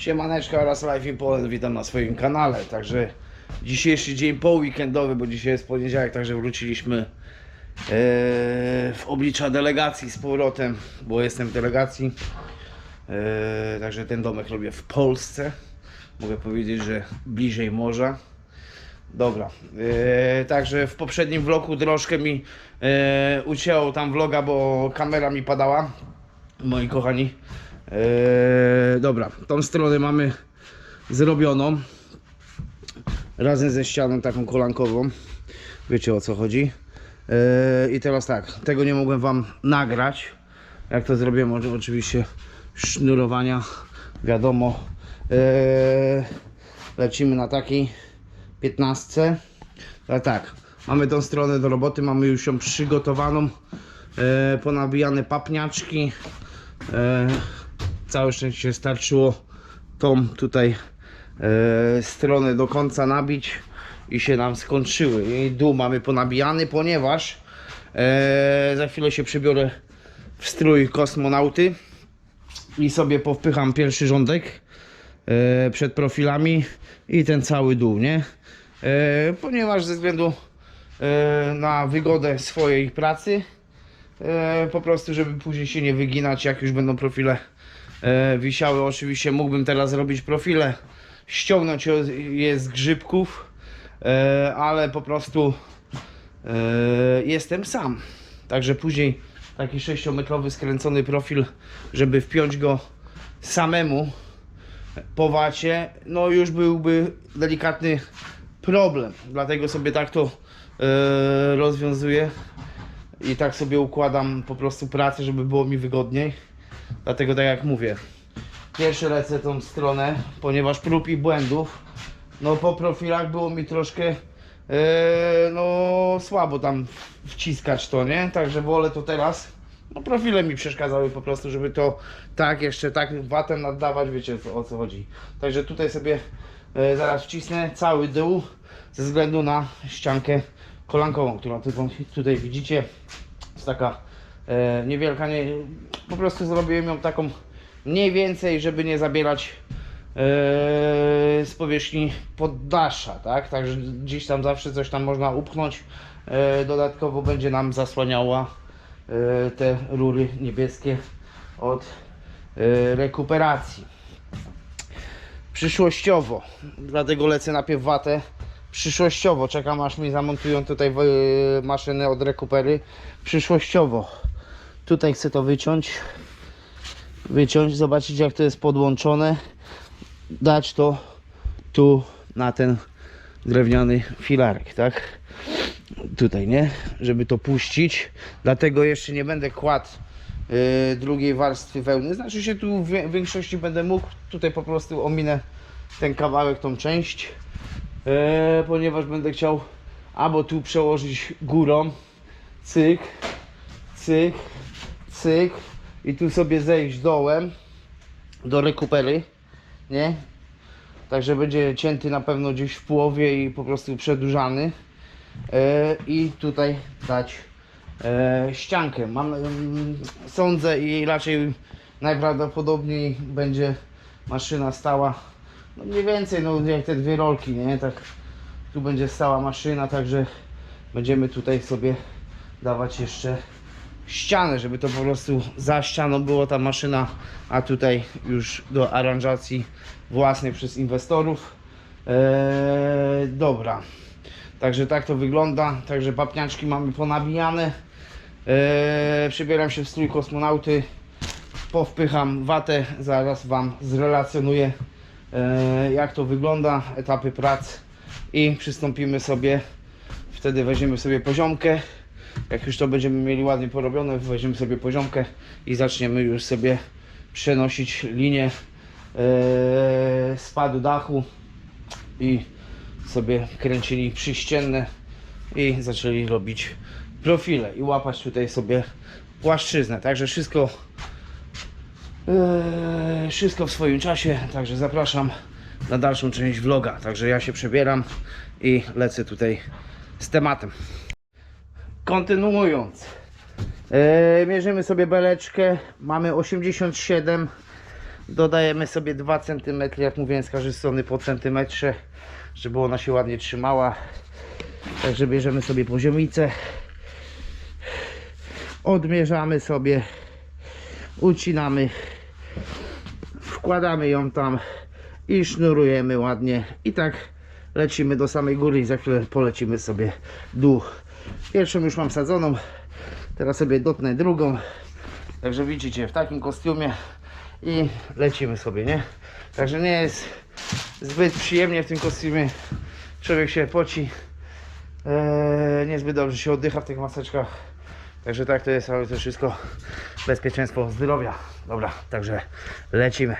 Siemaneczka oraz Life in Poland, witam na swoim kanale. Także dzisiejszy dzień poweekendowy, bo dzisiaj jest poniedziałek, także wróciliśmy e, w oblicza delegacji z powrotem, bo jestem w delegacji. E, także ten domek robię w Polsce. Mogę powiedzieć, że bliżej morza. Dobra, e, także w poprzednim vlogu troszkę mi e, ucięło tam vloga, bo kamera mi padała. Moi kochani. E, dobra, tą stronę mamy zrobioną. Razem ze ścianą taką kolankową. Wiecie o co chodzi. E, I teraz tak, tego nie mogłem wam nagrać. Jak to zrobiłem, oczywiście sznurowania, wiadomo. E, lecimy na takiej 15. Ale tak, mamy tą stronę do roboty, mamy już ją przygotowaną. E, ponabijane papniaczki. E, całe szczęście starczyło tą tutaj e, stronę do końca nabić i się nam skończyły. I dół mamy ponabijany, ponieważ e, za chwilę się przebiorę w strój kosmonauty i sobie powpycham pierwszy rządek e, przed profilami i ten cały dół, nie? E, ponieważ ze względu e, na wygodę swojej pracy e, po prostu, żeby później się nie wyginać, jak już będą profile wisiały. Oczywiście mógłbym teraz zrobić profile, ściągnąć je z grzybków, e, ale po prostu e, jestem sam. Także później taki 6-metrowy skręcony profil, żeby wpiąć go samemu po wacie, no już byłby delikatny problem. Dlatego sobie tak to e, rozwiązuję i tak sobie układam po prostu pracę, żeby było mi wygodniej. Dlatego tak jak mówię, pierwszy lecę tą stronę, ponieważ prób i błędów, no po profilach było mi troszkę e, no słabo tam wciskać to, nie? Także wolę to teraz. No profile mi przeszkadzały po prostu, żeby to tak jeszcze tak watem naddawać, wiecie o- co chodzi. Także tutaj sobie e, zaraz wcisnę cały dół ze względu na ściankę kolankową, którą tutaj widzicie. Jest taka e, niewielka, nie, po prostu zrobiłem ją taką mniej więcej, żeby nie zabierać e, z powierzchni poddasza, tak? Także gdzieś tam zawsze coś tam można upchnąć. E, dodatkowo będzie nam zasłaniała e, te rury niebieskie od rekuperacji. Przyszłościowo, dlatego lecę najpierw watę. Przyszłościowo, czekam aż mi zamontują tutaj maszyny od rekupery. Przyszłościowo, tutaj chcę to wyciąć. Wyciąć, zobaczyć jak to jest podłączone. Dać to tu na ten drewniany filarek, tak? Tutaj, nie? Żeby to puścić. Dlatego jeszcze nie będę kładł y, drugiej warstwy wełny. Znaczy się tu w większości będę mógł. Tutaj po prostu ominę ten kawałek, tą część. E, ponieważ będę chciał albo tu przełożyć górą. Cyk, cyk, cyk. I tu sobie zejść dołem do rekupery. Nie? Także będzie cięty na pewno gdzieś w połowie i po prostu przedłużany. E, I tutaj dać e, ściankę. Mam, mm, sądzę i raczej najprawdopodobniej będzie maszyna stała no mniej więcej no jak te dwie rolki, nie? Tak tu będzie stała maszyna, także będziemy tutaj sobie dawać jeszcze ścianę, żeby to po prostu za ścianą była ta maszyna, a tutaj już do aranżacji własnej przez inwestorów. Eee, dobra. Także tak to wygląda. Także papniaczki mamy ponabijane. Eee, przybieram się w strój kosmonauty. Powpycham watę. Zaraz Wam zrelacjonuję e, jak to wygląda, etapy prac i przystąpimy sobie. Wtedy weźmiemy sobie poziomkę. Jak już to będziemy mieli ładnie porobione, weźmiemy sobie poziomkę i zaczniemy już sobie przenosić linię e, spadu dachu i sobie kręcili przyścienne i zaczęli robić profile i łapać tutaj sobie płaszczyznę. Także wszystko Eee, wszystko w swoim czasie, także zapraszam na dalszą część vloga. Także ja się przebieram i lecę tutaj z tematem. Kontynuując, eee, mierzymy sobie beleczkę. Mamy 87 Dodajemy sobie 2 cm, jak mówiłem, z każdej strony po centymetrze, żeby ona się ładnie trzymała. Także bierzemy sobie poziomicę. Odmierzamy sobie, ucinamy, wkładamy ją tam i sznurujemy ładnie. I tak lecimy do samej góry i za chwilę polecimy sobie dół. Pierwszą już mam sadzoną, teraz sobie dotnę drugą. Także widzicie, w takim kostiumie i lecimy sobie, nie? Także nie jest zbyt przyjemnie w tym kostiumie. Człowiek się poci. Eee, niezbyt dobrze się oddycha w tych maseczkach. Także tak to jest, ale to wszystko bezpieczeństwo zdrowia. Dobra, także lecimy.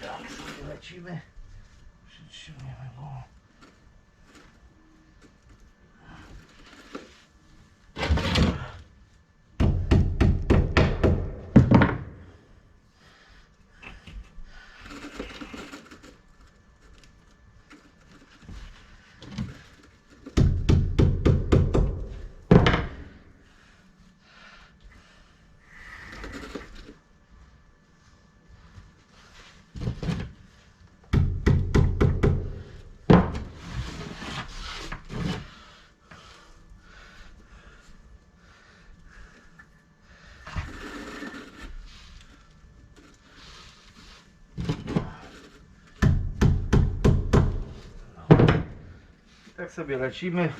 I tak sobie lecimy. Przytrzymujemy go. Tak sobie lecimy.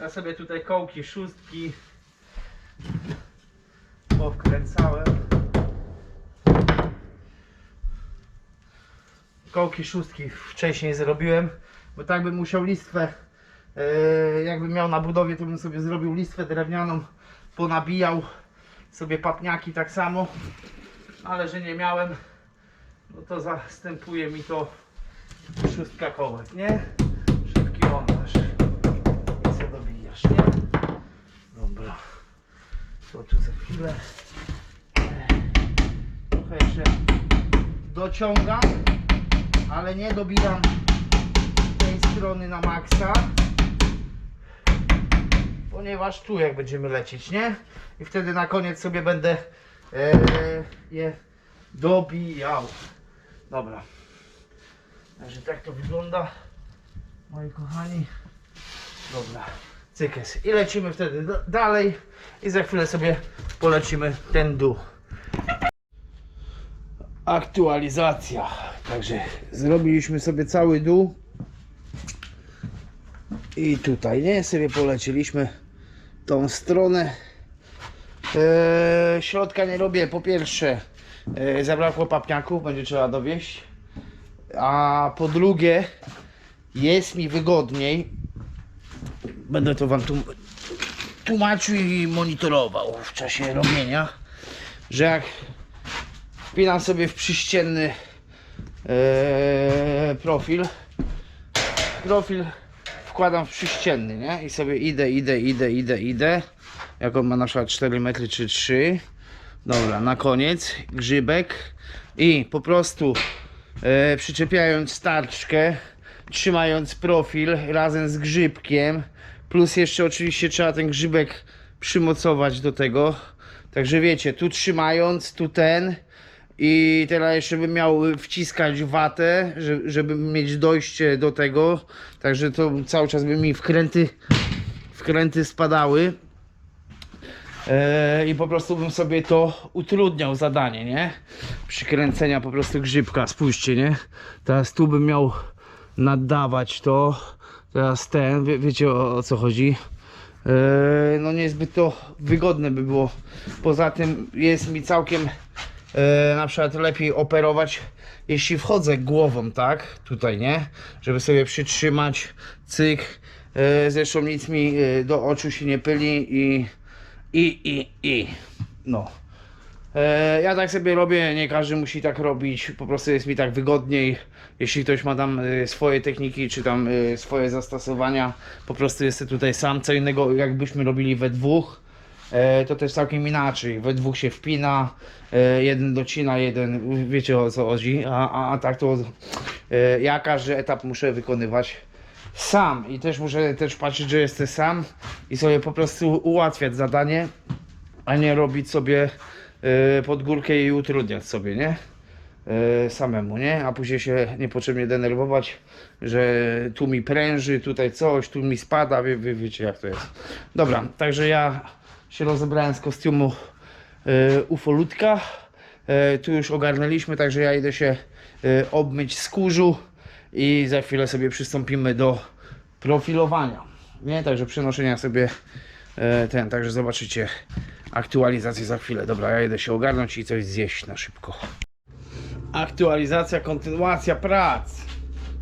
Ja sobie tutaj kołki szóstki powkręcałem. Kołki szóstki wcześniej zrobiłem, bo tak bym musiał listwę, e, jakbym miał na budowie, to bym sobie zrobił listwę drewnianą, ponabijał sobie patniaki tak samo, ale że nie miałem, no to zastępuje mi to szóstka kołek, nie? Szybki montaż. I co dobijasz, nie? Dobra. To tu za chwilę. Trochę jeszcze dociągam, ale nie dobijam tej strony na maksa. Ponieważ tu jak będziemy lecieć, nie? I wtedy na koniec sobie będę e, je dobijał. Dobra. Także tak to wygląda, moi kochani. Dobra, cykes. I lecimy wtedy dalej i za chwilę sobie polecimy ten dół. Aktualizacja. Także zrobiliśmy sobie cały dół. I tutaj, nie? Sobie poleciliśmy tą stronę. Eee, środka nie robię. Po pierwsze, e, zabrakło papniaków, będzie trzeba dowieść a po drugie jest mi wygodniej. Będę to wam tłumaczył i monitorował w czasie robienia że jak wpinam sobie w przyścienny e, profil profil wkładam w przyścienny nie? i sobie idę, idę, idę, idę, idę. Jak on ma na przykład 4 metry czy 3 dobra, na koniec grzybek. I po prostu e, przyczepiając tarczkę, trzymając profil razem z grzybkiem, plus jeszcze oczywiście trzeba ten grzybek przymocować do tego. Także wiecie, tu trzymając, tu ten i teraz jeszcze bym miał wciskać watę, że- żeby mieć dojście do tego. Także to cały czas by mi wkręty, wkręty spadały. E, I po prostu bym sobie to utrudniał zadanie, nie? Przykręcenia po prostu grzybka, spójrzcie, nie? Teraz tu bym miał nadawać to. Teraz ten, wie, wiecie o, o co chodzi. E, no niezbyt to wygodne by było. Poza tym jest mi całkiem e, na przykład lepiej operować, jeśli wchodzę głową, tak? Tutaj, nie? Żeby sobie przytrzymać cyk. E, zresztą nic mi do oczu się nie pyli i i, i, i. No. E, ja tak sobie robię, nie każdy musi tak robić, po prostu jest mi tak wygodniej. Jeśli ktoś ma tam e, swoje techniki, czy tam e, swoje zastosowania, po prostu jestem tutaj sam. Co innego, jakbyśmy robili we dwóch, e, to też całkiem inaczej. We dwóch się wpina, e, jeden docina, jeden, wiecie o co chodzi, a, a, a tak to e, ja każdy etap muszę wykonywać sam i też muszę też patrzeć, że jestem sam i sobie po prostu ułatwiać zadanie, a nie robić sobie e, pod górkę i utrudniać sobie, nie? E, samemu, nie? A później się niepotrzebnie denerwować, że tu mi pręży, tutaj coś, tu mi spada, wie, wiecie jak to jest. Dobra, także ja się rozebrałem z kostiumu e, ufolutka. E, tu już ogarnęliśmy, także ja idę się e, obmyć z kurzu i za chwilę sobie przystąpimy do profilowania. Nie, także przenoszenia sobie e, ten, także zobaczycie aktualizację za chwilę. Dobra, ja idę się ogarnąć i coś zjeść na szybko. Aktualizacja, kontynuacja prac.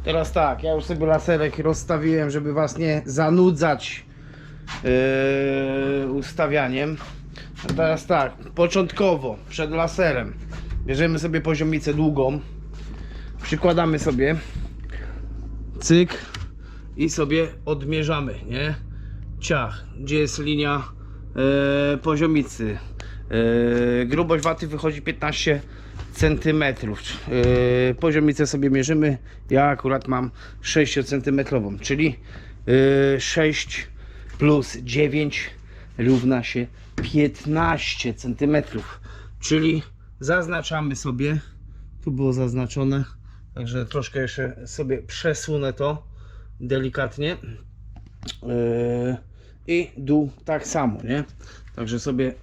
Teraz tak, ja już sobie laserek rozstawiłem, żeby was nie zanudzać yy, ustawianiem. A Teraz tak, początkowo, przed laserem, bierzemy sobie poziomicę długą, przykładamy sobie, cyk i sobie odmierzamy, nie? Ciach, gdzie jest linia e, poziomicy. E, grubość waty wychodzi 15 cm. E, poziomicę sobie mierzymy. Ja akurat mam 6 cm, czyli e, 6 plus 9 równa się 15 cm. Czyli zaznaczamy sobie. Tu było zaznaczone. Także troszkę jeszcze sobie przesunę to delikatnie. Yy, I dół tak samo, nie? Także sobie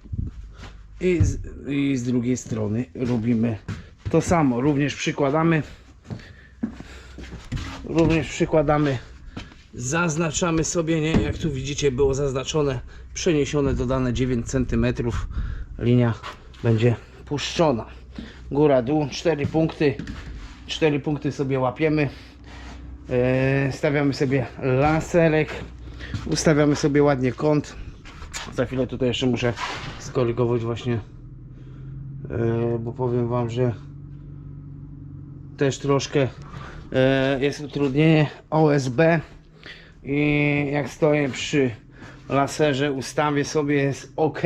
i z, i z drugiej strony robimy to samo. Również przykładamy. Również przykładamy. Zaznaczamy sobie, nie? Jak tu widzicie, było zaznaczone, przeniesione, dodane 9 cm. Linia będzie puszczona. Góra, dół, 4 punkty. 4 punkty sobie łapiemy. E, stawiamy sobie laserek, ustawiamy sobie ładnie kąt. Za chwilę tutaj jeszcze muszę skorygować właśnie, e, bo powiem Wam, że też troszkę e, jest utrudnienie OSB i jak stoję przy laserze ustawię sobie jest ok,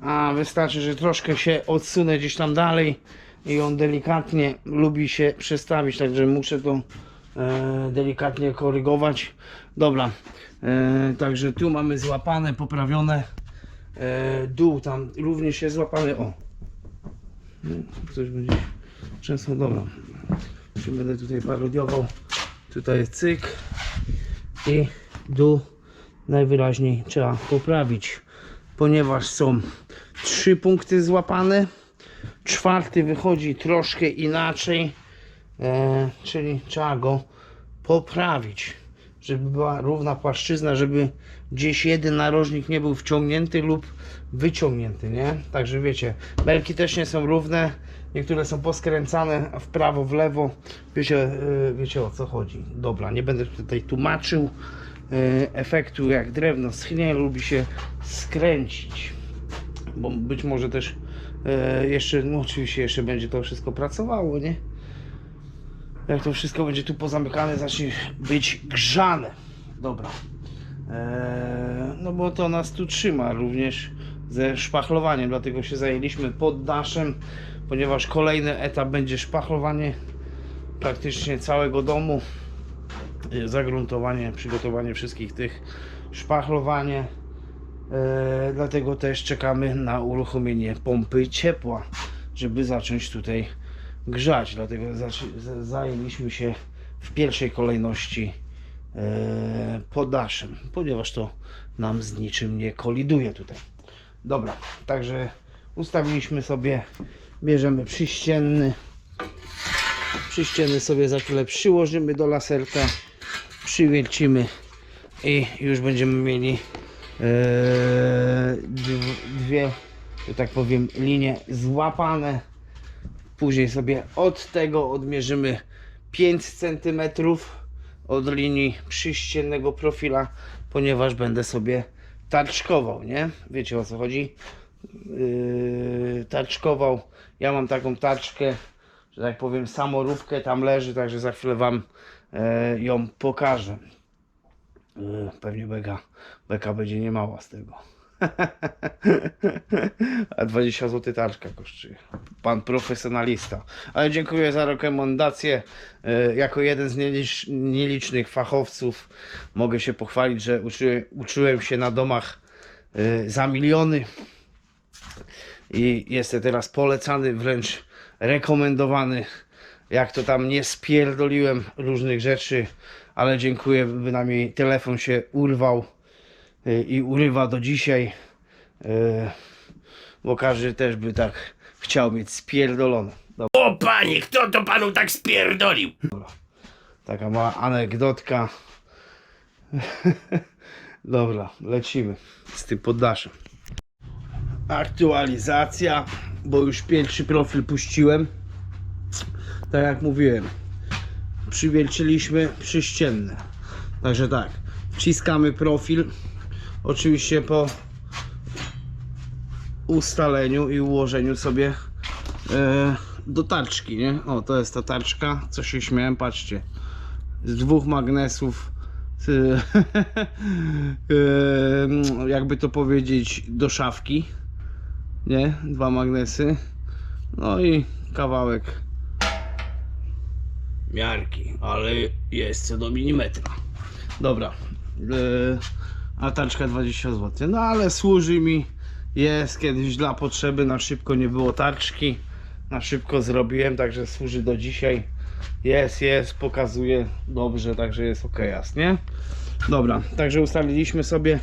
a wystarczy, że troszkę się odsunę gdzieś tam dalej i on delikatnie lubi się przestawić, także muszę to e, delikatnie korygować. Dobra, e, także tu mamy złapane, poprawione. E, dół tam również jest złapany. O, No, coś będzie często dobra. Się będę tutaj parodiował. Tutaj jest cyk i dół najwyraźniej trzeba poprawić, ponieważ są trzy punkty złapane. Czwarty wychodzi troszkę inaczej, e, czyli trzeba go poprawić, żeby była równa płaszczyzna, żeby gdzieś jeden narożnik nie był wciągnięty lub wyciągnięty, nie? Także wiecie, belki też nie są równe, niektóre są poskręcane w prawo, w lewo, wiecie, e, wiecie o co chodzi. Dobra, nie będę tutaj tłumaczył e, efektu, jak drewno schnie, lubi się skręcić bo być może też e, jeszcze, no oczywiście jeszcze będzie to wszystko pracowało, nie? Jak to wszystko będzie tu pozamykane, zacznie być grzane. Dobra. E, no bo to nas tu trzyma również ze szpachlowaniem, dlatego się zajęliśmy poddaszem, ponieważ kolejny etap będzie szpachlowanie praktycznie całego domu, e, zagruntowanie, przygotowanie wszystkich tych, szpachlowanie. E, dlatego też czekamy na uruchomienie pompy ciepła, żeby zacząć tutaj grzać. Dlatego zajęliśmy się w pierwszej kolejności e, podaszem, ponieważ to nam z niczym nie koliduje tutaj. Dobra, także ustawiliśmy sobie, bierzemy przyścienny, przyścienny sobie za chwilę przyłożymy do laserka, przywiercimy i już będziemy mieli dwie, że tak powiem, linie złapane Później sobie od tego odmierzymy 5 cm od linii przyściennego profila, ponieważ będę sobie tarczkował, nie? Wiecie o co chodzi? Yy, tarczkował. Ja mam taką tarczkę, że tak powiem, samoróbkę tam leży, także za chwilę Wam e, ją pokażę. Yy, pewnie beka, beka będzie niemała z tego. A 20 zł tarczka kosztuje. Pan profesjonalista. Ale dziękuję za rekomendację. E, Jako jeden z nielicz, nielicznych fachowców mogę się pochwalić, że uczy, uczyłem się na domach e, za miliony i jestem teraz polecany, wręcz rekomendowany. Jak to tam nie spierdoliłem różnych rzeczy, ale dziękuję, bynajmniej telefon się urwał y, i urywa do dzisiaj, y, bo każdy też by tak chciał mieć spierdolone. Dobra, O panie, kto to panu tak spierdolił? taka mała anegdotka. Dobra, lecimy z tym poddaszem. Aktualizacja, bo już pierwszy profil puściłem. Tak jak mówiłem, przywierciliśmy przyścienne. Także tak, wciskamy profil. Oczywiście po ustaleniu i ułożeniu sobie e, do tarczki, nie? O, to jest ta tarczka, co się śmiałem, patrzcie. Z dwóch magnesów e, jakby to powiedzieć do szafki nie? Dwa magnesy no i kawałek miarki, ale jest co do milimetra. Dobra yy, a taczka 20 zł no ale służy mi jest kiedyś dla potrzeby na szybko nie było tarczki na szybko zrobiłem, także służy do dzisiaj. Jest, jest, pokazuje dobrze, także jest ok, jasnie. Dobra, także ustaliliśmy sobie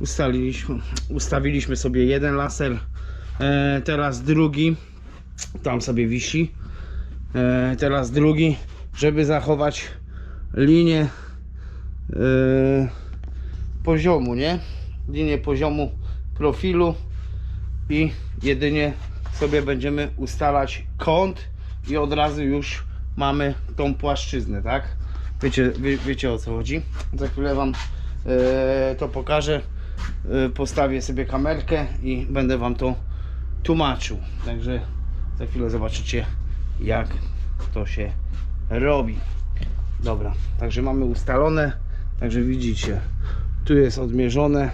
ustaliliśmy, ustawiliśmy sobie jeden laser e, teraz drugi tam sobie wisi. E, teraz drugi żeby zachować linię e, poziomu nie? Linię poziomu profilu i jedynie sobie będziemy ustalać kąt i od razu już mamy tą płaszczyznę tak? Wiecie, wie, wiecie o co chodzi? Za chwilę wam e, to pokażę. E, postawię sobie kamerkę i będę wam to tłumaczył. Także za chwilę zobaczycie jak to się robi. Dobra także mamy ustalone. Także widzicie tu jest odmierzone.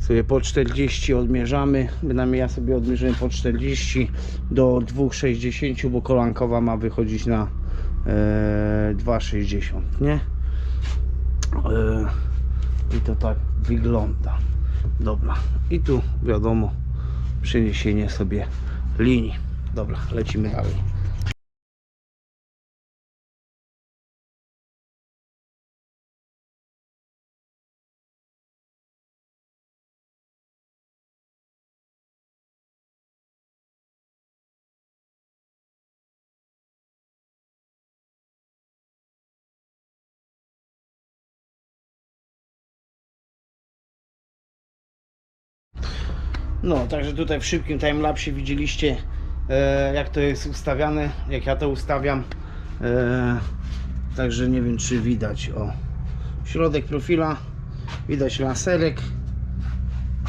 Sobie po 40 odmierzamy. Bynajmniej ja sobie odmierzyłem po 40 do 2,60 bo kolankowa ma wychodzić na e, 2,60 nie? E, i to tak wygląda. Dobra i tu wiadomo przeniesienie sobie linii. Dobra lecimy dalej No, także tutaj w szybkim timelapsie widzieliście e, jak to jest ustawiane, jak ja to ustawiam. E, także nie wiem czy widać o środek profila, widać laserek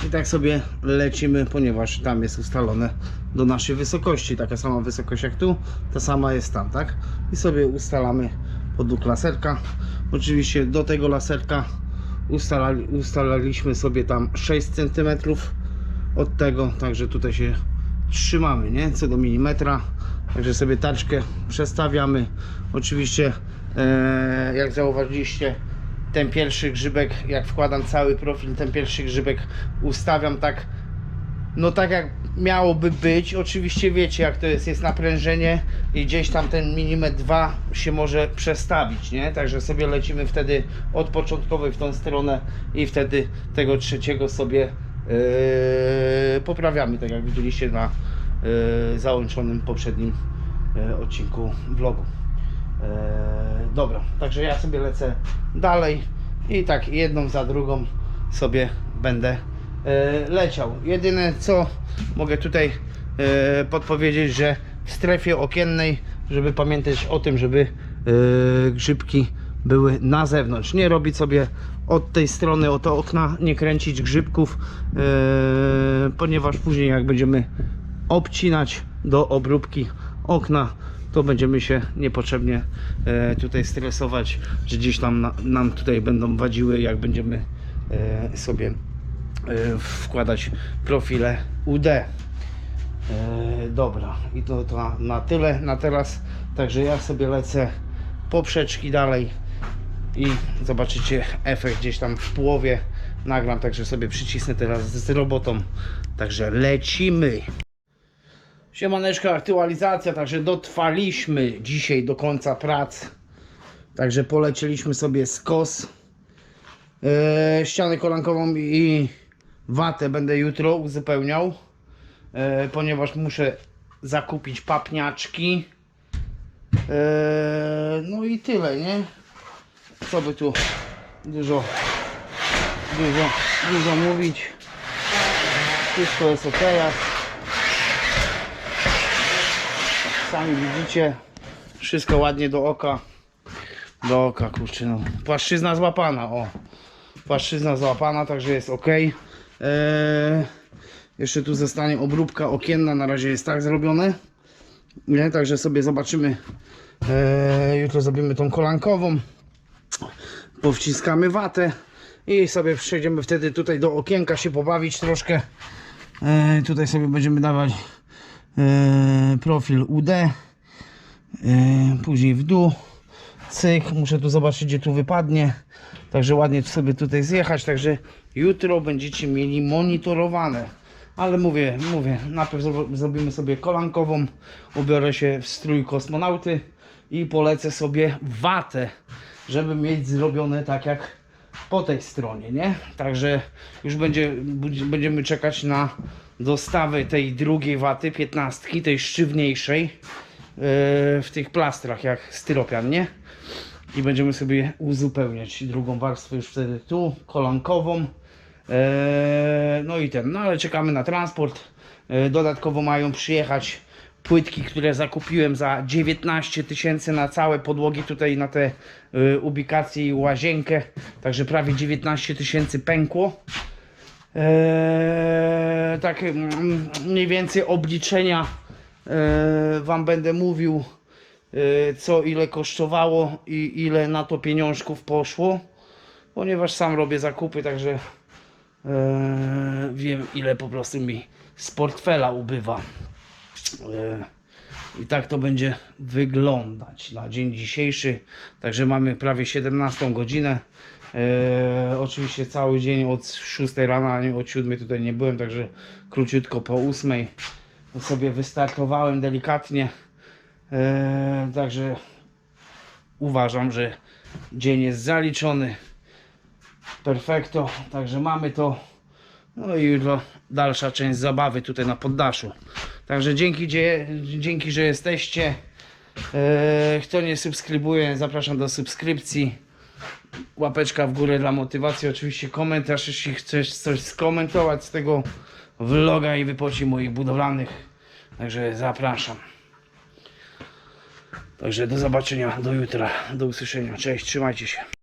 i tak sobie lecimy, ponieważ tam jest ustalone do naszej wysokości, taka sama wysokość jak tu, ta sama jest tam, tak? I sobie ustalamy podług laserka. Oczywiście do tego laserka ustalali, ustalaliśmy sobie tam 6 cm od tego, także tutaj się trzymamy, nie? Co do milimetra. Także sobie taczkę przestawiamy. Oczywiście, e, jak zauważyliście, ten pierwszy grzybek, jak wkładam cały profil, ten pierwszy grzybek ustawiam tak, no tak jak miałoby być. Oczywiście wiecie, jak to jest, jest naprężenie i gdzieś tam ten milimetr 2 się może przestawić, nie? Także sobie lecimy wtedy od początkowej w tą stronę i wtedy tego trzeciego sobie poprawiamy, tak jak widzieliście na yy, załączonym poprzednim yy, odcinku vlogu. Yy, dobra, także ja sobie lecę dalej i tak jedną za drugą sobie będę yy, leciał. Jedyne co mogę tutaj podpowiedzieć, że w strefie okiennej, żeby pamiętać o tym, żeby grzybki były na zewnątrz. Nie robić sobie od tej strony, od okna, nie kręcić grzybków, e, ponieważ później jak będziemy obcinać do obróbki okna, to będziemy się niepotrzebnie e, tutaj stresować, że gdzieś tam na, nam tutaj będą wadziły, jak będziemy e, sobie e, wkładać profile UD. E, dobra, i to, to na tyle na teraz. Także ja sobie lecę poprzeczki dalej i zobaczycie efekt gdzieś tam w połowie. Nagram, także sobie przycisnę teraz z robotą. Także lecimy. Siemaneczka, aktualizacja, także dotrwaliśmy dzisiaj do końca prac. Także polecieliśmy sobie skos. E, ścianę kolankową i watę będę jutro uzupełniał, e, ponieważ muszę zakupić papniaczki. E, no i tyle, nie? Co by tu dużo, dużo, dużo mówić. Wszystko jest ok. Sami widzicie, wszystko ładnie do oka. Do oka, kurczę, no. Płaszczyzna złapana, o. Płaszczyzna złapana, także jest ok. Eee, jeszcze tu zostanie obróbka okienna, na razie jest tak zrobione. Nie, także sobie zobaczymy. Eee, jutro zrobimy tą kolankową. Powciskamy watę i sobie przejdziemy wtedy tutaj do okienka się pobawić troszkę. Eee, tutaj sobie będziemy dawać e, profil UD e, później w dół. Cyk, muszę tu zobaczyć gdzie tu wypadnie. Także ładnie sobie tutaj zjechać także jutro będziecie mieli monitorowane. Ale mówię, mówię, najpierw zro- zrobimy sobie kolankową ubiorę się w strój kosmonauty i polecę sobie watę żeby mieć zrobione tak jak po tej stronie, nie? Także już będzie, będziemy czekać na dostawę tej drugiej waty, 15, tej sztywniejszej yy, w tych plastrach jak styropian, nie? I będziemy sobie uzupełniać drugą warstwę już wtedy tu, kolankową. Yy, no i ten, no ale czekamy na transport. Yy, dodatkowo mają przyjechać płytki, które zakupiłem za 19 tysięcy na całe podłogi tutaj na te y, ubikacje i łazienkę. Także prawie 19 tysięcy pękło. Eee, tak mm, mniej więcej obliczenia e, Wam będę mówił e, co ile kosztowało i ile na to pieniążków poszło. Ponieważ sam robię zakupy, także e, wiem ile po prostu mi z portfela ubywa. E, I tak to będzie wyglądać na dzień dzisiejszy. Także mamy prawie 17 godzinę. E, oczywiście cały dzień od 6 rana, a nie od 7 tutaj nie byłem, także króciutko po 8 sobie wystartowałem delikatnie. E, także uważam, że dzień jest zaliczony. Perfekto, także mamy to. No i dalsza część zabawy tutaj na poddaszu. Także dzięki, dzięki że jesteście. Eee, kto nie subskrybuje, zapraszam do subskrypcji. Łapeczka w górę dla motywacji. Oczywiście komentarz, jeśli chcesz coś skomentować z tego vloga i wypoci moich budowlanych. Także zapraszam. Także do zobaczenia, do jutra, do usłyszenia. Cześć, trzymajcie się.